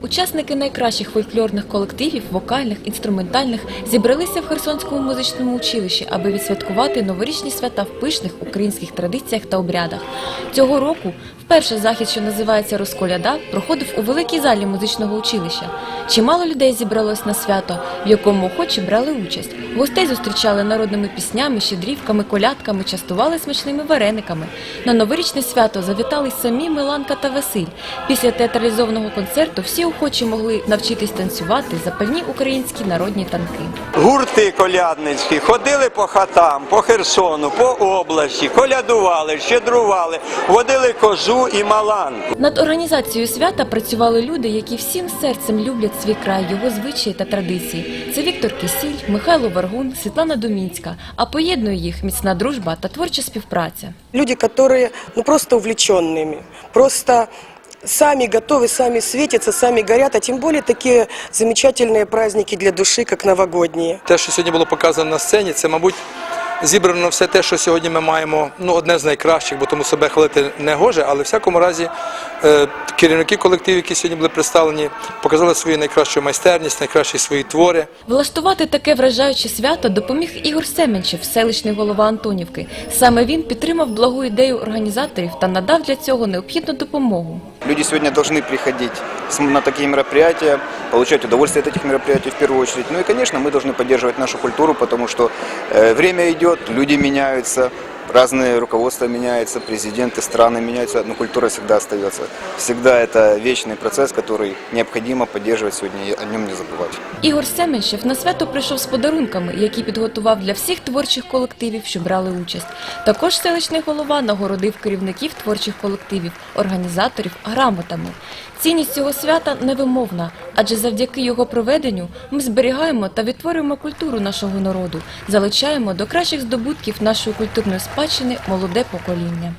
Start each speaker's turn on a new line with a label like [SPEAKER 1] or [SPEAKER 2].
[SPEAKER 1] Учасники найкращих фольклорних колективів, вокальних, інструментальних, зібралися в Херсонському музичному училищі, аби відсвяткувати новорічні свята в пишних українських традиціях та обрядах. Цього року вперше захід, що називається Розколяда, проходив у великій залі музичного училища. Чимало людей зібралось на свято, в якому охочі брали участь. Гостей зустрічали народними піснями, щедрівками, колядками, частували смачними варениками. На новорічне свято завітали самі Миланка та Василь. Після театралізованого концерту всі охочі могли навчитись танцювати запальні українські народні танки.
[SPEAKER 2] Гурти колядницькі ходили по хатам, по Херсону, по області, колядували, щедрували, водили козу і маланку.
[SPEAKER 1] Над організацією свята працювали люди, які всім серцем люблять свій край, його звичаї та традиції. Це Віктор Кисіль, Михайло Варгун, Світлана Домінська. А поєднує їх міцна дружба та творча співпраця.
[SPEAKER 3] Люди, которые ну, просто увлеченными, просто сами готовы, сами светятся, сами горят, а тем более такие замечательные праздники для души, как новогодние.
[SPEAKER 4] Те, що сьогодні було показано на сцені, це, мабуть, зібрано все те, що сьогодні ми маємо, ну, одне з найкращих, бо тому себе хвалити не гоже, але в всякому разі е, керівники колективів, які сьогодні були представлені, показали свою найкращу майстерність, найкращі свої твори.
[SPEAKER 1] Влаштувати таке вражаюче свято допоміг Ігор Семенчев, селищний голова Антонівки. Саме він підтримав благу ідею організаторів та надав для цього необхідну допомогу.
[SPEAKER 5] Люди сегодня должны приходить с- на такие мероприятия, получать удовольствие от этих мероприятий в первую очередь. Ну и, конечно, мы должны поддерживать нашу культуру, потому что э, время идет, люди меняются, разные руководства меняются, президенты страны меняются, но культура всегда остается. Всегда это вечный процесс, который необходимо поддерживать сегодня и о нем не забывать.
[SPEAKER 1] Ігор Семенчев на свято прийшов з подарунками, які підготував для всіх творчих колективів, що брали участь. Також селищний голова нагородив керівників творчих колективів, організаторів грамотами. Цінність цього свята невимовна, адже завдяки його проведенню ми зберігаємо та відтворюємо культуру нашого народу, залучаємо до кращих здобутків нашої культурної спадщини молоде покоління.